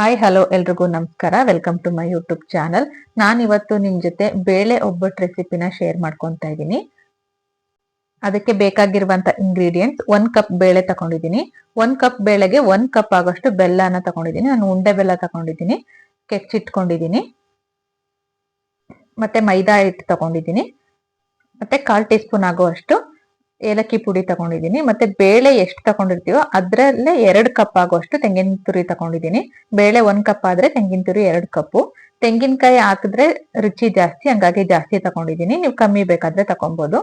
Hi hello ಎಲ್ರಿಗೂ ನಮಸ್ಕಾರ. Welcome to my YouTube channel ನಾನು ಇವತ್ತು ನಿಮ್ ಜೊತೆ ಬೇಳೆ ಒಬ್ಬಟ್ಟು ರೆಸಿಪಿನ ಶೇರ್ ಮಾಡ್ಕೊತಾ ಇದ್ದೀನಿ. ಅದಕ್ಕೆ ಬೇಕಾಗಿರುವಂತ ಇಂಗ್ರೀಡಿಯೆಂಟ್ಸ್ ಒನ್ ಕಪ್ ಬೇಳೆ ತಗೊಂಡಿದ್ದೀನಿ. ಒನ್ ಕಪ್ ಬೇಳೆಗೆ ಒನ್ ಕಪ್ ಆಗೋಷ್ಟು ಬೆಲ್ಲನ ತಗೊಂಡಿದ್ದೀನಿ. ನಾನು ಉಂಡೆ ಬೆಲ್ಲ ತಗೊಂಡಿದ್ದೀನಿ. ಕೆಚ್ಚಿಟ್ಕೊಂಡಿದ್ದೀನಿ ಮತ್ತೆ ಮೈದಾ ಹಿಟ್ಟು ತಗೊಂಡಿದ್ದೀನಿ. ಮತ್ತೆ ಕಾಲ್ ಟೀ ಸ್ಪೂನ್ ಆಗುವಷ್ಟು ಏಲಕ್ಕಿ ಪುಡಿ ತಗೊಂಡಿದ್ದೀನಿ, ಮತ್ತೆ ಬೇಳೆ ಎಷ್ಟು ತಗೊಂಡಿರ್ತೀವೋ ಅದ್ರಲ್ಲೇ ಎರಡು ಕಪ್ ಆಗುವಷ್ಟು ತೆಂಗಿನ ತುರಿ ತಗೊಂಡಿದ್ದೀನಿ. ಬೇಳೆ ಒಂದ್ ಕಪ್ ಆದ್ರೆ ತೆಂಗಿನ ತುರಿ ಎರಡು ಕಪ್ಪು. ತೆಂಗಿನಕಾಯಿ ಹಾಕಿದ್ರೆ ರುಚಿ ಜಾಸ್ತಿ, ಹಂಗಾಗಿ ಜಾಸ್ತಿ ತಗೊಂಡಿದ್ದೀನಿ. ನೀವು ಕಮ್ಮಿ ಬೇಕಾದ್ರೆ ತಗೊಬಹುದು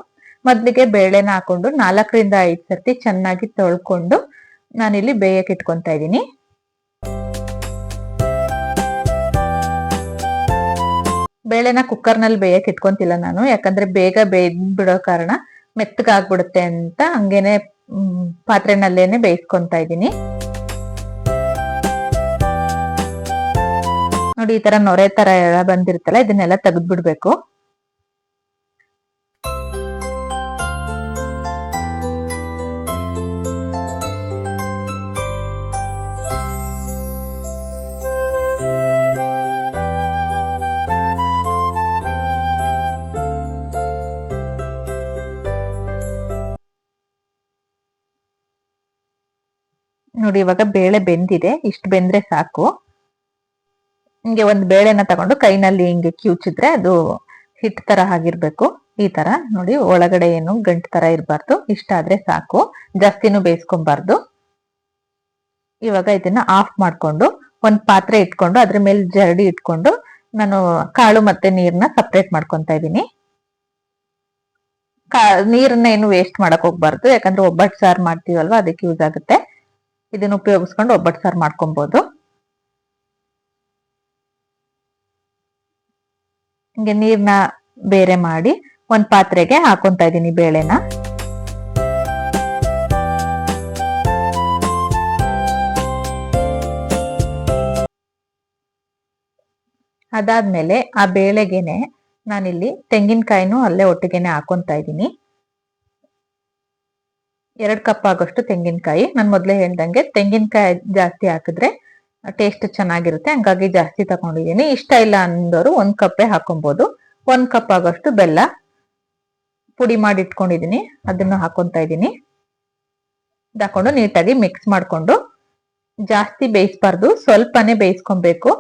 ಮೊದ್ಲಿಗೆ ಬೇಳೆನ ಹಾಕೊಂಡು ನಾಲ್ಕರಿಂದ ಐದು ಸರ್ತಿ ಚೆನ್ನಾಗಿ ತೊಳ್ಕೊಂಡು ನಾನಿಲ್ಲಿ ಬೇಯಕ್ಕೆ ಇಟ್ಕೊಂತ ಇದ್ದೀನಿ. ಬೇಳೆನ ಕುಕ್ಕರ್ನಲ್ಲಿ ಬೇಯಕ್ಕೆ ಇಟ್ಕೊಂತಿಲ್ಲ ನಾನು, ಯಾಕಂದ್ರೆ ಬೇಗ ಬೇಯ್ದ್ ಬಿಡೋ ಕಾರಣ. ಮೆತ್ತಗಾಗ್ಬಿಡುತ್ತೆ ಅಂತ ಹಂಗೇನೆ ಪಾತ್ರೆನಲ್ಲೇನೆ ಬೇಯಿಸ್ಕೊಂತ ಇದ್ದೀನಿ. ನೋಡಿ, ಈ ತರ ನೊರೆ ತರ ಎಲ್ಲ ಬಂದಿರುತ್ತಲ್ಲ, ಇದನ್ನೆಲ್ಲ ತೆಗೆದ್ಬಿಡ್ಬೇಕು. ನೋಡಿ, ಇವಾಗ ಬೇಳೆ ಬೆಂದಿದೆ. ಇಷ್ಟು ಬೆಂದ್ರೆ ಸಾಕು. ಹಿಂಗೆ ಒಂದು ಬೇಳೆನ ತಗೊಂಡು ಕೈನಲ್ಲಿ ಹಿಂಗೆ ಕಿವುಚಿದ್ರೆ ಅದು ಹಿಟ್ ತರ ಆಗಿರ್ಬೇಕು. ಈ ತರ ನೋಡಿ, ಒಳಗಡೆ ಏನು ಗಂಟು ತರ ಇರಬಾರ್ದು. ಇಷ್ಟ ಆದ್ರೆ ಸಾಕು. ಜಾಸ್ತಿನೂ ಬೇಯಿಸ್ಕೊಬಾರ್ದು. ಇವಾಗ ಇದನ್ನ ಆಫ್ ಮಾಡ್ಕೊಂಡು ಒಂದ್ ಪಾತ್ರೆ ಇಟ್ಕೊಂಡು ಅದ್ರ ಮೇಲೆ ಜರಡಿ ಇಟ್ಕೊಂಡು ನಾನು ಕಾಳು ಮತ್ತೆ ನೀರ್ನ ಸಪ್ರೇಟ್ ಮಾಡ್ಕೊಂತ ಇದ್ದೀನಿ. ನೀರನ್ನ ಏನು ವೇಸ್ಟ್ ಮಾಡಕ್ ಹೋಗ್ಬಾರ್ದು. ಯಾಕಂದ್ರೆ ಒಬ್ಬಟ್ಟು ಸಾರು ಮಾಡ್ತೀವಲ್ವಾ, ಅದಕ್ಕೆ ಯೂಸ್ ಆಗುತ್ತೆ. ಇದನ್ನ ಉಪಯೋಗಿಸ್ಕೊಂಡು ಒಬ್ಬಟ್ಟು ಸಾರು ಮಾಡ್ಕೊಬೋದು. ಹಿಂಗೆ ನೀರನ್ನ ಬೇರೆ ಮಾಡಿ ಒಂದ್ ಪಾತ್ರೆಗೆ ಹಾಕೊಂತ ಇದ್ದೀನಿ ಬೇಳೆನ. ಅದಾದ್ಮೇಲೆ ಆ ಬೇಳೆಗೆನೆ ನಾನಿಲ್ಲಿ ತೆಂಗಿನಕಾಯಿನೂ ಅಲ್ಲೇ ಒಟ್ಟಿಗೆನೆ ಹಾಕೊಂತ ಇದ್ದೀನಿ. ಎರಡ್ ಕಪ್ ಆಗೋಷ್ಟು ತೆಂಗಿನಕಾಯಿ. ನಾನು ಮೊದಲೇ ಹೇಳ್ದಂಗೆ ತೆಂಗಿನಕಾಯಿ ಜಾಸ್ತಿ ಹಾಕಿದ್ರೆ ಟೇಸ್ಟ್ ಚೆನ್ನಾಗಿರುತ್ತೆ. ಹಂಗಾಗಿ ಜಾಸ್ತಿ ತಗೊಂಡಿದ್ದೀನಿ. ಇಷ್ಟ ಇಲ್ಲ ಅಂದವರು ಒಂದ್ ಕಪ್ಪೇ ಹಾಕೊಬಹುದು ಒಂದ್ ಕಪ್ ಆಗೋಷ್ಟು ಬೆಲ್ಲ ಪುಡಿ ಮಾಡಿ ಇಟ್ಕೊಂಡಿದೀನಿ ಅದನ್ನು ಹಾಕೊಂತ ಇದ್ದೀನಿ ಹಾಕೊಂಡು ನೀಟಾಗಿ ಮಿಕ್ಸ್ ಮಾಡ್ಕೊಂಡು ಜಾಸ್ತಿ ಬೇಯಿಸ್ಬಾರ್ದು. ಸ್ವಲ್ಪನೇ ಬೇಯಿಸ್ಕೊಬೇಕು.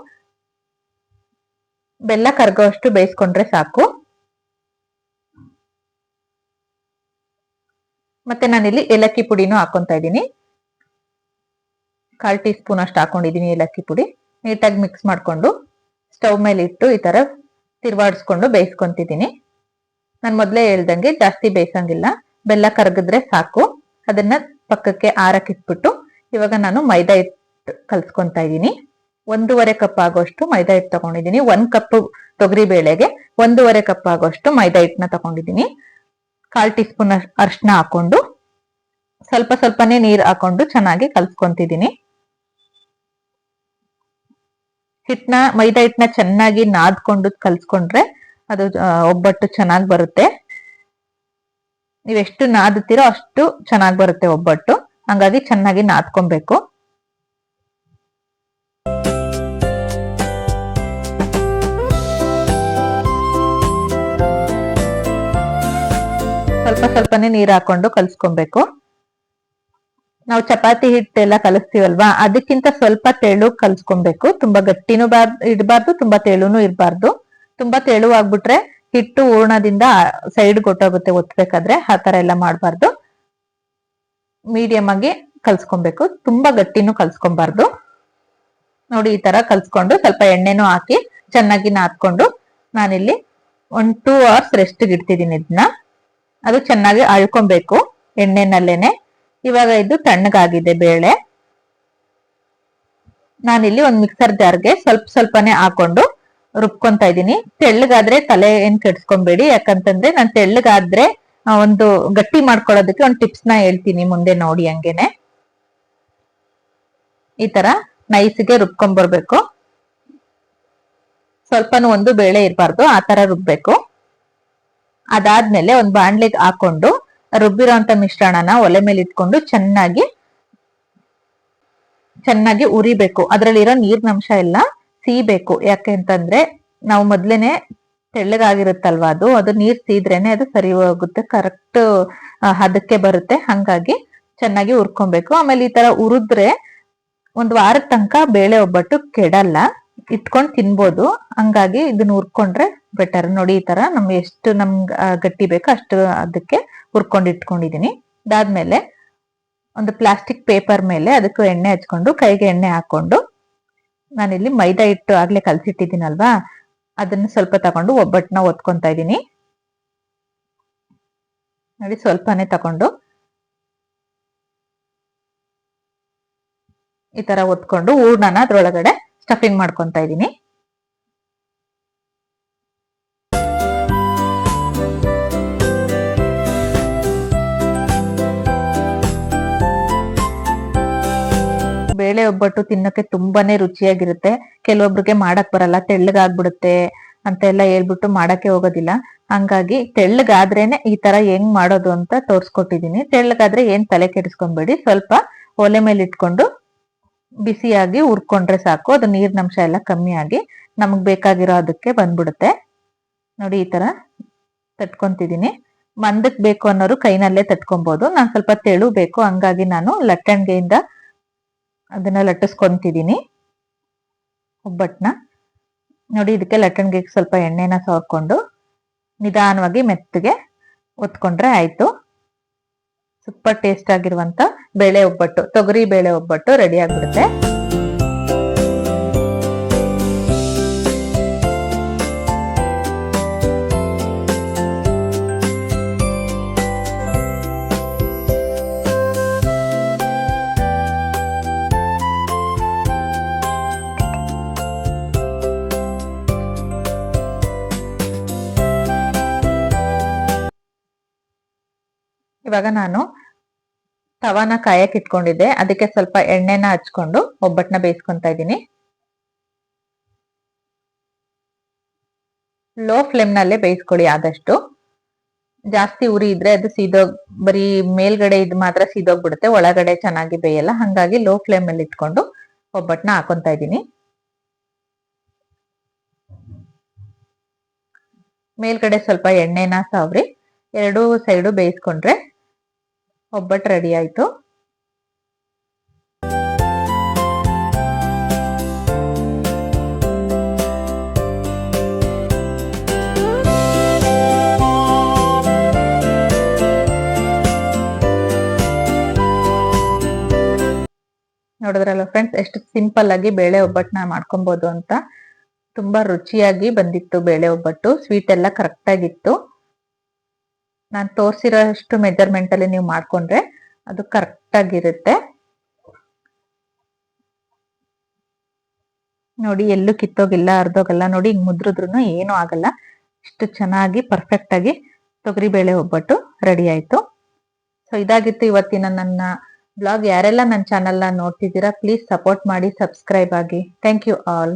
ಬೆಲ್ಲ ಕರ್ಗೋಷ್ಟು ಬೇಯಿಸ್ಕೊಂಡ್ರೆ ಸಾಕು. ಮತ್ತೆ ನಾನಿಲ್ಲಿ ಏಲಕ್ಕಿ ಪುಡಿನೂ ಹಾಕೊಂತ ಇದ್ದೀನಿ. ಕಾಲ್ ಟೀ ಸ್ಪೂನ್ ಅಷ್ಟು ಹಾಕೊಂಡಿದೀನಿ ಏಲಕ್ಕಿ ಪುಡಿ. ನೀಟಾಗಿ ಮಿಕ್ಸ್ ಮಾಡ್ಕೊಂಡು ಸ್ಟವ್ ಮೇಲೆ ಇಟ್ಟು ಈ ತರ ತಿರ್ವಾಡಿಸ್ಕೊಂಡು ಬೇಯಿಸ್ಕೊಂತಿದ್ದೀನಿ. ನಾನು ಮೊದಲೇ ಹೇಳ್ದಂಗೆ ಜಾಸ್ತಿ ಬೇಯಿಸಂಗಿಲ್ಲ. ಬೆಲ್ಲ ಕರಗಿದ್ರೆ ಸಾಕು. ಅದನ್ನ ಪಕ್ಕಕ್ಕೆ ಆರಕ್ಕಿಟ್ಬಿಟ್ಟು ಇವಾಗ ನಾನು ಮೈದಾ ಹಿಟ್ಟು ಕಲ್ಸ್ಕೊಂತ ಇದ್ದೀನಿ. ಒಂದೂವರೆ ಕಪ್ ಆಗೋಷ್ಟು ಮೈದಾ ಹಿಟ್ಟು ತಗೊಂಡಿದ್ದೀನಿ. ಒಂದ್ ಕಪ್ ತೊಗರಿ ಬೇಳೆಗೆ ಒಂದೂವರೆ ಕಪ್ ಆಗೋಷ್ಟು ಮೈದಾ ಹಿಟ್ಟನ್ನ ತಗೊಂಡಿದ್ದೀನಿ. ಕಾಲ್ ಟೀ ಸ್ಪೂನ್ ಅರ್ಶನ ಹಾಕೊಂಡು ಸ್ವಲ್ಪ ಸ್ವಲ್ಪನೇ ನೀರ್ ಹಾಕೊಂಡು ಚೆನ್ನಾಗಿ ಕಲ್ಸ್ಕೊಂತಿದೀನಿ ಹಿಟ್ನ ಮೈದಾ ಹಿಟ್ನ ಚೆನ್ನಾಗಿ ನಾದ್ಕೊಂಡು ಕಲ್ಸ್ಕೊಂಡ್ರೆ ಅದು ಒಬ್ಬಟ್ಟು ಚೆನ್ನಾಗಿ ಬರುತ್ತೆ. ನೀವೆಷ್ಟು ನಾದುತ್ತೀರೋ ಅಷ್ಟು ಚೆನ್ನಾಗಿ ಬರುತ್ತೆ ಒಬ್ಬಟ್ಟು. ಹಂಗಾಗಿ ಚೆನ್ನಾಗಿ ನಾದ್ಕೊಬೇಕು. ಸ್ವಲ್ಪ ಸ್ವಲ್ಪನೇ ನೀರ್ ಹಾಕೊಂಡು ಕಲ್ಸ್ಕೊಬೇಕು. ನಾವು ಚಪಾತಿ ಹಿಟ್ಟೆಲ್ಲ ಕಲಿಸ್ತೀವಲ್ವಾ? ಅದಕ್ಕಿಂತ ಸ್ವಲ್ಪ ತೆಳು ಕಲ್ಸ್ಕೊಬೇಕು. ತುಂಬಾ ಗಟ್ಟಿನೂ ಬಾರ್, ಇಡಬಾರ್ದು, ತುಂಬಾ ತೆಳುನು ಇರಬಾರ್ದು. ತುಂಬಾ ತೆಳು ಆಗ್ಬಿಟ್ರೆ ಹಿಟ್ಟು ಹೂರ್ಣದಿಂದ ಸೈಡ್ ಗೊಟ್ಟೋಗುತ್ತೆ ಒತ್ಬೇಕಾದ್ರೆ ಆ ತರ ಎಲ್ಲ ಮಾಡಬಾರ್ದು. ಮೀಡಿಯಂ ಆಗಿ ಕಲ್ಸ್ಕೊಬೇಕು. ತುಂಬಾ ಗಟ್ಟಿನೂ ಕಲ್ಸ್ಕೊಬಾರ್ದು. ನೋಡಿ, ಈ ತರ ಕಲ್ಸ್ಕೊಂಡು ಸ್ವಲ್ಪ ಎಣ್ಣೆನೂ ಹಾಕಿ ಚೆನ್ನಾಗಿ ನಾದ್ಕೊಂಡು ನಾನಿಲ್ಲಿ ಒಂದ್ ಟೂ ಅವರ್ಸ್ ರೆಸ್ಟ್ ಇಡ್ತಿದ್ದೀನಿ ಇದನ್ನ ಅದು ಚೆನ್ನಾಗಿ ಅಳ್ಕೊಬೇಕು ಎಣ್ಣೆನಲ್ಲೇನೆ. ಇವಾಗ ಇದು ತಣ್ಣಗಾಗಿದೆ ಬೇಳೆ. ನಾನಿಲ್ಲಿ ಒಂದು ಮಿಕ್ಸರ್ ಜಾರ್ಗೆ ಸ್ವಲ್ಪ ಸ್ವಲ್ಪನೇ ಹಾಕೊಂಡು ರುಬ್ಕೊಂತ ಇದ್ದೀನಿ. ತೆಳ್ಳಗಾದ್ರೆ ತಲೆ ಏನ್ ಕೆಡ್ಸ್ಕೊಂಬೇಡಿ, ಯಾಕಂತಂದ್ರೆ ನಾನು ತೆಳ್ಳಗಾದ್ರೆ ಒಂದು ಗಟ್ಟಿ ಮಾಡ್ಕೊಳ್ಳೋದಕ್ಕೆ ಒಂದು ಟಿಪ್ಸ್ನ ಹೇಳ್ತೀನಿ ಮುಂದೆ ನೋಡಿ ಹಂಗೇನೆ. ಈ ತರ ನೈಸ್ಗೆ ರುಬ್ಕೊಂಡ್ ಬರ್ಬೇಕು ಸ್ವಲ್ಪನೂ ಒಂದು ಬೇಳೆ ಇರಬಾರ್ದು, ಆ ತರ ರುಬ್ಬೇಕು. ಅದಾದ್ಮೇಲೆ ಒಂದ್ ಬಾಣ್ಲಿಗೆ ಹಾಕೊಂಡು ರುಬ್ಬಿರೋಂತ ಮಿಶ್ರಣನ ಒಲೆ ಮೇಲೆ ಇಟ್ಕೊಂಡು ಚೆನ್ನಾಗಿ ಚೆನ್ನಾಗಿ ಉರಿಬೇಕು. ಅದ್ರಲ್ಲಿರೋ ನೀರಿನಂಶ ಎಲ್ಲ ಸೀಬೇಕು. ಯಾಕೆ ಅಂತಂದ್ರೆ ನಾವು ಮೊದ್ಲೇನೆ ತೆಳ್ಳಗಾಗಿರುತ್ತಲ್ವಾ ಅದು? ಅದು ನೀರ್ ಸೀದ್ರೇನೆ ಅದು ಸರಿ ಹೋಗುತ್ತೆ, ಕರೆಕ್ಟ್ ಹದಕ್ಕೆ ಬರುತ್ತೆ. ಹಂಗಾಗಿ ಚೆನ್ನಾಗಿ ಉರ್ಕೊಬೇಕು ಆಮೇಲೆ ಈ ತರ ಉರಿದ್ರೆ ಒಂದ್ ವಾರದ ತನಕ ಬೇಳೆ ಒಬ್ಬಟ್ಟು ಕೆಡಲ್ಲ. ಇಟ್ಕೊಂಡ್ ತಿನ್ಬೋದು. ಹಂಗಾಗಿ ಇದನ್ನ ಹುರ್ಕೊಂಡ್ರೆ ಬೆಟರ್ ನೋಡಿ ಈ ತರ ನಮ್ಗೆ ಎಷ್ಟು ನಮ್ಗೆ ಗಟ್ಟಿ ಬೇಕೋ ಅಷ್ಟು ಅದಕ್ಕೆ ಹುರ್ಕೊಂಡು ಇಟ್ಕೊಂಡಿದೀನಿ. ಅದಾದ್ಮೇಲೆ ಒಂದು ಪ್ಲಾಸ್ಟಿಕ್ ಪೇಪರ್ ಮೇಲೆ ಅದಕ್ಕೂ ಎಣ್ಣೆ ಹಚ್ಕೊಂಡು, ಕೈಗೆ ಎಣ್ಣೆ ಹಾಕೊಂಡು ನಾನಿಲ್ಲಿ ಮೈದಾ ಹಿಟ್ಟು ಆಗ್ಲೇ ಕಲ್ಸಿಟ್ಟಿದ್ದೀನಲ್ವಾ, ಅದನ್ನ ಸ್ವಲ್ಪ ತಗೊಂಡು ಒಬ್ಬಟ್ಟನ್ನ ಒತ್ಕೊಂತಾ ಇದ್ದೀನಿ. ನೋಡಿ ಸ್ವಲ್ಪನೇ ತಗೊಂಡು. ಈ ತರ ಒತ್ಕೊಂಡು, ಹೂರ್ಣನ ಅದ್ರೊಳಗಡೆ ಸ್ಟಫಿಂಗ್ ಮಾಡ್ಕೊಂತ ಇದ್ದೀನಿ. ಬೇಳೆ ಒಬ್ಬಟ್ಟು ತಿನ್ನಕ್ಕೆ ತುಂಬಾನೇ ರುಚಿಯಾಗಿರುತ್ತೆ. ಕೆಲವೊಬ್ರಿಗೆ ಮಾಡಕ್ ಬರಲ್ಲ, ತೆಳ್ಳಗಾಗ್ಬಿಡುತ್ತೆ ಅಂತ ಎಲ್ಲ ಹೇಳ್ಬಿಟ್ಟು ಮಾಡಕ್ಕೆ ಹೋಗೋದಿಲ್ಲ. ಹಂಗಾಗಿ ತೆಳ್ಳಗಾದ್ರೇನೆ ಈ ತರ ಹೆಂಗ್ ಮಾಡೋದು ಅಂತ ತೋರ್ಸ್ಕೊಟ್ಟಿದೀನಿ. ತೆಳ್ಳಗಾದ್ರೆ ಏನ್ ತಲೆ ಕೆಡಿಸ್ಕೊಂಬೇಡಿ. ಸ್ವಲ್ಪ ಒಲೆ ಮೇಲೆ ಇಟ್ಕೊಂಡು ಬಿಸಿಯಾಗಿ ಹುರ್ಕೊಂಡ್ರೆ ಸಾಕು. ಅದು ನೀರಿನಂಶ ಎಲ್ಲ ಕಮ್ಮಿ ಆಗಿ ನಮಗ್ ಬೇಕಾಗಿರೋ ಅದಕ್ಕೆ ಬಂದ್ಬಿಡುತ್ತೆ. ನೋಡಿ ಈ ತರ ತಟ್ಕೊಂತಿದೀನಿ. ಮಂದಕ್ ಬೇಕು ಅನ್ನೋರು ಕೈನಲ್ಲೇ ತಟ್ಕೊಬಹುದು ನಾನ್ ಸ್ವಲ್ಪ ತೆಳು ಬೇಕು. ಹಂಗಾಗಿ ನಾನು ಲಟ್ಟಣಿಗೆಯಿಂದ ಅದನ್ನ ಲಟ್ಟಿಸ್ಕೊಂತಿದೀನಿ. ಒಬ್ಬಟ್ಟನ್ನ ನೋಡಿ, ಇದಕ್ಕೆ ಲಟ್ಟಣಿಗೆ ಸ್ವಲ್ಪ ಎಣ್ಣೆನ ಸವರ್ಕೊಂಡು ನಿಧಾನವಾಗಿ ಮೆತ್ತಗೆ ಒತ್ಕೊಂಡ್ರೆ ಆಯ್ತು. ಸೂಪರ್ ಟೇಸ್ಟ್ ಆಗಿರುವಂತ ಬೇಳೆ ಒಬ್ಬಟ್ಟು, ತೊಗರಿ ಬೇಳೆ ಒಬ್ಬಟ್ಟು ರೆಡಿ ಆಗ್ಬಿಡುತ್ತೆ. ಇವಾಗ ನಾನು ತವಾನ ಕಾಯಕ್ ಇಟ್ಕೊಂಡಿದ್ದೆ. ಅದಕ್ಕೆ ಸ್ವಲ್ಪ ಎಣ್ಣೆನ ಹಚ್ಕೊಂಡು ಒಬ್ಬಟ್ಟನ್ನ ಬೇಯಿಸ್ಕೊಂತ ಇದ್ದೀನಿ. ಲೋ ಫ್ಲೇಮ್ ನಲ್ಲೇ ಬೇಯಿಸ್ಕೊಳ್ಳಿ ಆದಷ್ಟು. ಜಾಸ್ತಿ ಉರಿ ಇದ್ರೆ ಅದು ಸೀದೋಗ್ ಬರೀ ಮೇಲ್ಗಡೆ ಇದ್ ಮಾತ್ರ ಸೀದೋಗ್ಬಿಡುತ್ತೆ. ಒಳಗಡೆ ಚೆನ್ನಾಗಿ ಬೇಯಲ್ಲ. ಹಂಗಾಗಿ ಲೋ ಫ್ಲೇಮ್ ಅಲ್ಲಿ ಇಟ್ಕೊಂಡು ಒಬ್ಬಟ್ಟನ್ನ ಹಾಕೊಂತ ಇದ್ದೀನಿ. ಮೇಲ್ಗಡೆ ಸ್ವಲ್ಪ ಎಣ್ಣೆನ ಸಾವ್ರಿ. ಎರಡು ಸೈಡು ಬೇಯಿಸ್ಕೊಂಡ್ರೆ ಒಬ್ಬಟ್ಟು ರೆಡಿ ಆಯಿತು. ನೋಡಿದ್ರಲ್ಲ ಫ್ರೆಂಡ್ಸ್ ಎಷ್ಟು ಸಿಂಪಲ್ ಆಗಿ ಬೇಳೆ ಒಬ್ಬಟ್ಟನ್ನ ಮಾಡ್ಕೊಬೋದು ಅಂತ. ತುಂಬಾ ರುಚಿಯಾಗಿ ಬಂದಿತ್ತು ಬೇಳೆ ಒಬ್ಬಟ್ಟು. ಸ್ವೀಟ್ ಎಲ್ಲ ಕರೆಕ್ಟ್ ಆಗಿತ್ತು. ನಾನು ತೋರಿಸಿರೋ ಅಷ್ಟು ಮೆಜರ್ಮೆಂಟ್ ಅಲ್ಲಿ ನೀವು ಮಾಡ್ಕೊಂಡ್ರೆ ಅದು ಕರೆಕ್ಟ್ ಆಗಿರುತ್ತೆ ನೋಡಿ, ಎಲ್ಲೂ ಕಿತ್ತೋಗಿಲ್ಲ, ಅರ್ಧೋಗಲ್ಲ, ನೋಡಿ, ಹಿಂಗ್ ಮುದ್ರಿದ್ರು ಏನು ಆಗಲ್ಲ. ಇಷ್ಟು ಚೆನ್ನಾಗಿ ಪರ್ಫೆಕ್ಟ್ ಆಗಿ ತೊಗರಿ ಬೇಳೆ ಒಬ್ಬಟ್ಟು ರೆಡಿ ಆಯ್ತು. ಸೊ ಇದಾಗಿತ್ತು ಇವತ್ತಿನ ನನ್ನ ಬ್ಲಾಗ್ ಯಾರೆಲ್ಲ ನನ್ನ ಚಾನೆಲ್ನ ನೋಡ್ತಿದ್ದೀರಾ ಪ್ಲೀಸ್ ಸಪೋರ್ಟ್ ಮಾಡಿ ಸಬ್ಸ್ಕ್ರೈಬ್ ಆಗಿ. Thank you all